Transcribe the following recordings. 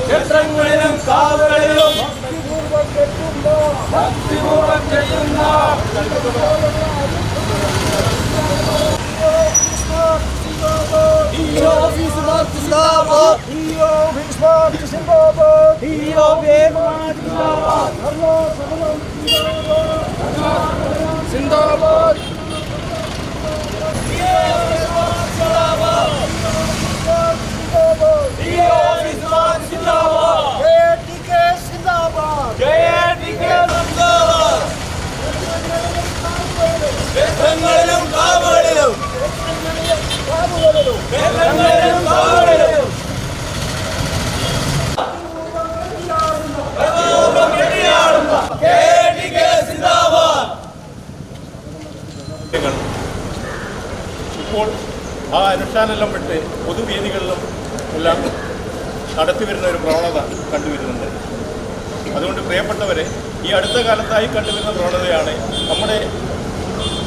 ക്ഷേത്രങ്ങളിലും കാവുകളിലും ഭക്തിപൂർവം ചെയ്യുന്ന സിന്ദാബാദ് ക്ഷേത്രങ്ങളിലും കാവുകളിലും ക്ഷേത്രങ്ങളിലും കാവുകളിലും ഇപ്പോൾ ആ അനുഷ്ഠാനെല്ലാം വിട്ട് പൊതുവേദികളിലും എല്ലാം നടത്തിവരുന്ന ഒരു പ്രവണത കണ്ടുവരുന്നുണ്ട്. അതുകൊണ്ട് പ്രിയപ്പെട്ടവരെ ഈ അടുത്ത കാലത്തായി കണ്ടുവരുന്ന പ്രവണതയാണ് നമ്മുടെ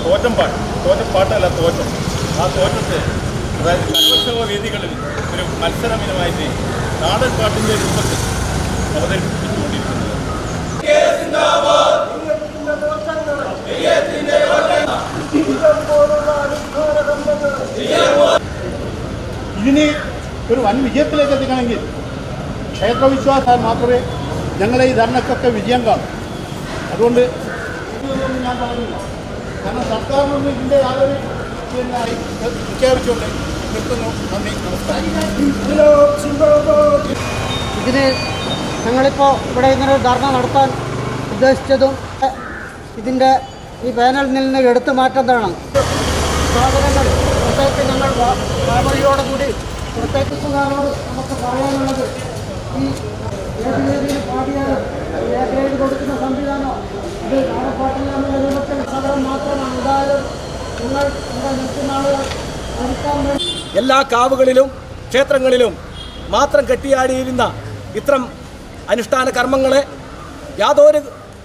തോറ്റംപാട്ട് തോറ്റപ്പാട്ടല്ല തോറ്റം. ആ തോറ്റത്തെ അതായത് കലോത്സവ വേദികളിൽ ഒരു മത്സരമിനമായിട്ട് നാടൻ പാട്ടിന്റെ രൂപത്തിൽ അവതരിപ്പിച്ചുകൊണ്ടിരിക്കുന്നത് ഇതിന് ഒരു വൻ വിജയത്തിലേക്ക് എത്തിക്കണമെങ്കിൽ ക്ഷേത്രവിശ്വാസാൽ മാത്രമേ ഞങ്ങളെ ഈ ധർണക്കൊക്കെ വിജയം കാണൂ. അതുകൊണ്ട് ഞാൻ പറഞ്ഞില്ല. കാരണം സർക്കാരിനൊന്നും ഇതിന്റെ യാതൊരു ഇതിന് ഞങ്ങളിപ്പോൾ ഇവിടെ ഇങ്ങനെ ഒരു ധർണ നടത്താൻ ഉദ്ദേശിച്ചതും ഇതിന്റെ ഈ പാനലിൽ നിന്ന് എടുത്തു മാറ്റുന്നതാണ്. സാധനങ്ങൾ പ്രത്യേകിച്ച് ഞങ്ങൾ ഫാമിലിയോടുകൂടി പ്രത്യേകിച്ചുകാരോട് നമുക്ക് പറയാനുള്ളത് ഈ ഏത് രീതിയിൽ പാടിയാലും ഗ്രേഡ് കൊടുക്കുന്ന സംവിധാനം ഇത് നാടപ്പാട്ടില്ല രൂപത്തിൽ സാധനം മാത്രമാണ്. എന്തായാലും നിങ്ങൾ ഇവിടെ നിൽക്കുന്ന ആളുകൾ വേണ്ടി എല്ലാ കാവുകളിലും ക്ഷേത്രങ്ങളിലും മാത്രം കെട്ടിയാടിയിരുന്ന ഇത്തരം അനുഷ്ഠാന കർമ്മങ്ങളെ യാതൊരു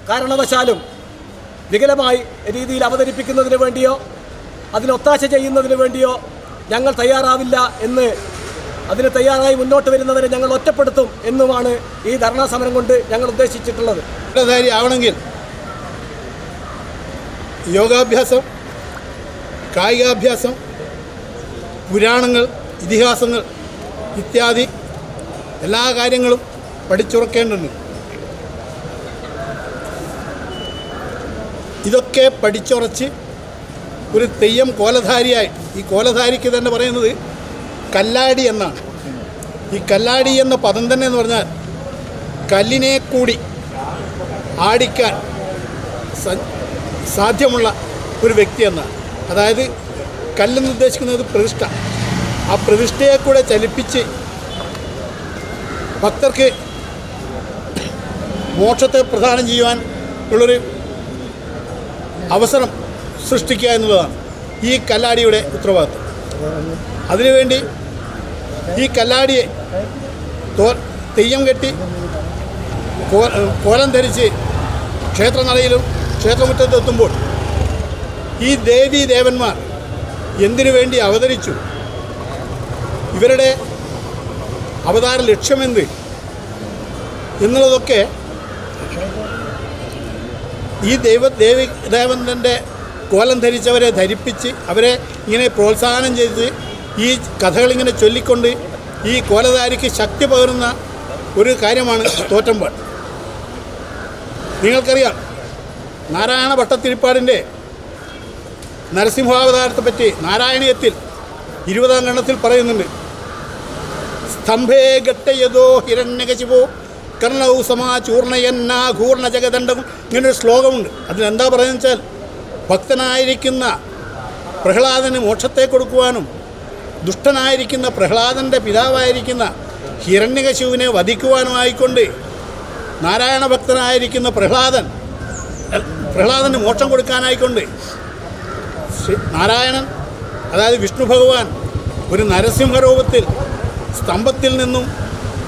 കാരണവശാലും വികലമായി രീതിയിൽ അവതരിപ്പിക്കുന്നതിന് വേണ്ടിയോ അതിനൊത്താശ ചെയ്യുന്നതിന് വേണ്ടിയോ ഞങ്ങൾ തയ്യാറാവില്ല എന്ന് അതിന് തയ്യാറായി മുന്നോട്ട് വരുന്നവരെ ഞങ്ങൾ ഒറ്റപ്പെടുത്തും എന്നുമാണ് ഈ ധർണാ സമരം കൊണ്ട് ഞങ്ങൾ ഉദ്ദേശിച്ചിട്ടുള്ളത്. ആവണമെങ്കിൽ യോഗാഭ്യാസം കായികാഭ്യാസം പുരാണങ്ങൾ ഇതിഹാസങ്ങൾ ഇത്യാദി എല്ലാ കാര്യങ്ങളും പഠിച്ചുറക്കേണ്ടതുണ്ട്. ഇതൊക്കെ പഠിച്ചുറച്ച് ഒരു തെയ്യം കോലധാരിയായി. ഈ കോലധാരിക്ക് തന്നെ പറയുന്നത് കല്ലാടി എന്നാണ്. ഈ കല്ലാടി എന്ന പദം തന്നെ എന്ന് പറഞ്ഞാൽ കല്ലിനെ കൂടി ആടിക്കാൻ സാധ്യമുള്ള ഒരു വ്യക്തി എന്നാണ്. അതായത് കല്ലെന്ന് ഉദ്ദേശിക്കുന്നത് പ്രതിഷ്ഠ. ആ പ്രതിഷ്ഠയെ കൂടെ ചലിപ്പിച്ച് ഭക്തർക്ക് മോക്ഷത്തെ പ്രദാനം ചെയ്യുവാൻ ഉള്ളൊരു അവസരം സൃഷ്ടിക്കുക എന്നുള്ളതാണ് ഈ കല്ലാടിയുടെ ഉത്തരവാദിത്വം. അതിനുവേണ്ടി ഈ കല്ലാടിയെ തോ തെയ്യം കെട്ടി കോലം ധരിച്ച് ക്ഷേത്രനടയിലും ക്ഷേത്രമുറ്റത്തെത്തുമ്പോൾ ഈ ദേവി ദേവന്മാർ എന്തിനു വേണ്ടി അവതരിച്ചു? ഇവരുടെ അവതാര ലക്ഷ്യമെന്ത്? എന്നുള്ളതൊക്കെ ഈ ദൈവ ദേവി ദേവന്തന്റെ കോലം ധരിച്ചവരെ ധരിപ്പിച്ച് അവരെ ഇങ്ങനെ പ്രോത്സാഹനം ചെയ്ത് ഈ കഥകളിങ്ങനെ ചൊല്ലിക്കൊണ്ട് ഈ കോലധാരിക്ക് ശക്തി പകരുന്ന ഒരു കാര്യമാണ് തോറ്റമ്പാട് നിങ്ങൾക്കറിയാം നാരായണ ഭട്ടത്തിരിപ്പാടിന്റെ നരസിംഹാവതാരത്തെ പറ്റി നാരായണീയത്തിൽ ഇരുപതാം ഗണത്തിൽ പറയുന്നുണ്ട് സ്തംഭേ ഘട്ടയതോ ഹിരണ്യകശിപോ കർണൗ സമാചൂർണയെന്ന ഘൂർണ ജഗദണ്ഡം ഇങ്ങനൊരു ശ്ലോകമുണ്ട്. അതിലെന്താ പറയുന്നത് വെച്ചാൽ ഭക്തനായിരിക്കുന്ന പ്രഹ്ലാദന് മോക്ഷത്തെ കൊടുക്കുവാനും ദുഷ്ടനായിരിക്കുന്ന പ്രഹ്ലാദന്റെ പിതാവായിരിക്കുന്ന ഹിരണ്യകശുവിനെ വധിക്കുവാനുമായിക്കൊണ്ട് നാരായണ ഭക്തനായിരിക്കുന്ന പ്രഹ്ലാദൻ പ്രഹ്ലാദന് മോക്ഷം കൊടുക്കാനായിക്കൊണ്ട് നാരായണൻ അതായത് വിഷ്ണു ഭഗവാൻ ഒരു നരസിംഹരൂപത്തിൽ സ്തംഭത്തിൽ നിന്നും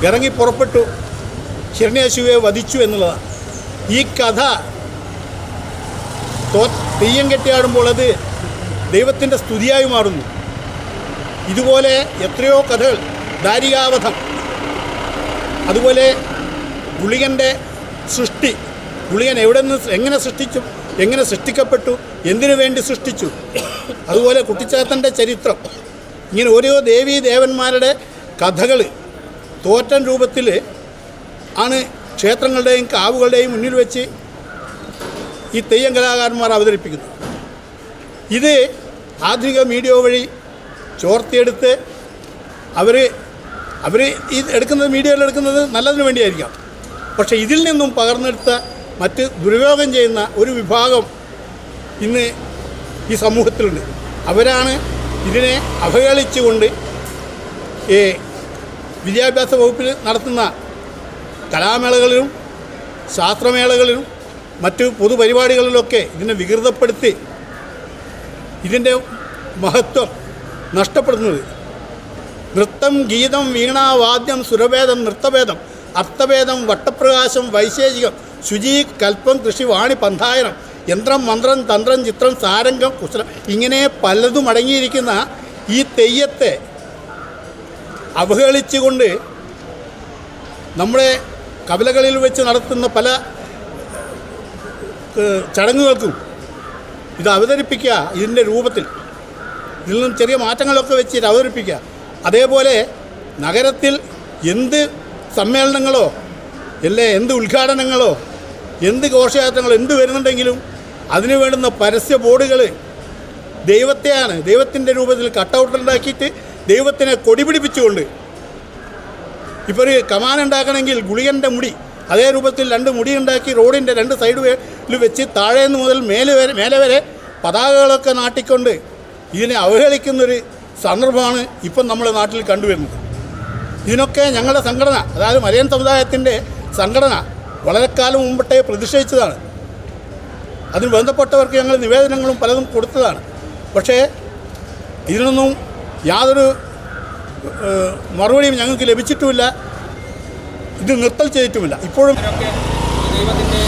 ഇറങ്ങി പുറപ്പെട്ടു. ഹിരണ്യാശുവെ വധിച്ചു എന്നുള്ളതാണ്. ഈ കഥ തോ തെയ്യം കെട്ടിയാടുമ്പോൾ അത് ദൈവത്തിന്റെ സ്തുതിയായി മാറുന്നു. ഇതുപോലെ എത്രയോ കഥകൾ. ദാരികാവധം. അതുപോലെ ഗുളികന്റെ സൃഷ്ടി. ഗുളികൻ എവിടെ നിന്ന് എങ്ങനെ സൃഷ്ടിച്ചു? എങ്ങനെ സൃഷ്ടിക്കപ്പെട്ടു? എന്തിനു വേണ്ടി സൃഷ്ടിച്ചു? അതുപോലെ കുട്ടിച്ചാത്തന്റെ ചരിത്രം. ഇങ്ങനെ ഓരോ ദേവീ ദേവന്മാരുടെ കഥകൾ തോറ്റൻ രൂപത്തിൽ ആണ് ക്ഷേത്രങ്ങളുടെയും കാവുകളുടെയും മുന്നിൽ വെച്ച് ഈ തെയ്യം കലാകാരന്മാർ അവതരിപ്പിക്കുന്നത്. ഇത് ആധുനിക മീഡിയ വഴി ചോർത്തിയെടുത്ത് അവർ അവർ ഈ എടുക്കുന്നത് മീഡിയയിൽ എടുക്കുന്നത് നല്ലതിന് വേണ്ടിയായിരിക്കാം. പക്ഷേ ഇതിൽ നിന്നും പകർന്നെടുത്ത മറ്റ് ദുരുപയോഗം ചെയ്യുന്ന ഒരു വിഭാഗം ഇന്ന് ഈ സമൂഹത്തിലുണ്ട്. അവരാണ് ഇതിനെ അവഹേളിച്ചുകൊണ്ട് ഈ വിദ്യാഭ്യാസ വകുപ്പിൽ നടത്തുന്ന കലാമേളകളിലും ശാസ്ത്രമേളകളിലും മറ്റ് പൊതുപരിപാടികളിലൊക്കെ ഇതിനെ വികൃതപ്പെടുത്തി ഇതിന്റെ മഹത്വം നഷ്ടപ്പെടുന്നത് നൃത്തം ഗീതം വീണ വാദ്യം സുരഭേദം നൃത്തഭേദം അർത്ഥഭേദം വട്ടപ്രകാശം വൈശേഷികം ശുചി കൽപ്പം കൃഷി വാണി പന്ഥായനം യന്ത്രം മന്ത്രം തന്ത്രം ചിത്രം സാരംഗം കുശലം ഇങ്ങനെ പലതും അടങ്ങിയിരിക്കുന്ന ഈ തെയ്യത്തെ അവഹേളിച്ചുകൊണ്ട് നമ്മുടെ കവലകളിൽ വെച്ച് നടത്തുന്ന പല ചടങ്ങുകൾക്കും ഇത് അവതരിപ്പിക്കുക ഇതിന്റെ രൂപത്തിൽ. ഇതിൽ നിന്നും ചെറിയ മാറ്റങ്ങളൊക്കെ വെച്ച് ഇത് അവതരിപ്പിക്കുക. അതേപോലെ നഗരത്തിൽ എന്ത് സമ്മേളനങ്ങളോ അല്ലേ എന്ത് ഉദ്ഘാടനങ്ങളോ എന്ത് ഘോഷയാത്രകളോ എന്ത് വരുന്നുണ്ടെങ്കിലും അതിന് വേണ്ടുന്ന പരസ്യ ബോർഡുകൾ ദൈവത്തെയാണ് ദൈവത്തിന്റെ രൂപത്തിൽ കട്ടൗട്ട് ഉണ്ടാക്കിയിട്ട് ദൈവത്തിനെ കൊടി പിടിപ്പിച്ചുകൊണ്ട് ഇപ്പോൾ ഒരു കമാൻ ഉണ്ടാക്കണമെങ്കിൽ ഗുളികന്റെ മുടി അതേ രൂപത്തിൽ രണ്ട് മുടി ഉണ്ടാക്കി റോഡിന്റെ രണ്ട് സൈഡിൽ വെച്ച് താഴേന്ന് മുതൽ മേലെ വരെ മേലെ വരെ പതാകകളൊക്കെ നാട്ടിക്കൊണ്ട് ഇതിനെ അവഹേളിക്കുന്നൊരു സന്ദർഭമാണ് ഇപ്പം നമ്മുടെ നാട്ടിൽ കണ്ടുവരുന്നത്. ഇതിനൊക്കെ ഞങ്ങളുടെ സംഘടന അതായത് മലയൻ സമുദായത്തിന്റെ സംഘടന വളരെ കാലം മുമ്പട്ടേ പ്രതിഷേധിച്ചതാണ്. അതിന് ബന്ധപ്പെട്ടവർക്ക് ഞങ്ങൾ നിവേദനങ്ങളും പലതും കൊടുത്തതാണ്. പക്ഷേ ഇതിനൊന്നും യാതൊരു മറുപടിയും ഞങ്ങൾക്ക് ലഭിച്ചിട്ടുമില്ല. ഇത് നിർത്തൽ ചെയ്തിട്ടുമില്ല. ഇപ്പോഴും ദൈവത്തിന്റെ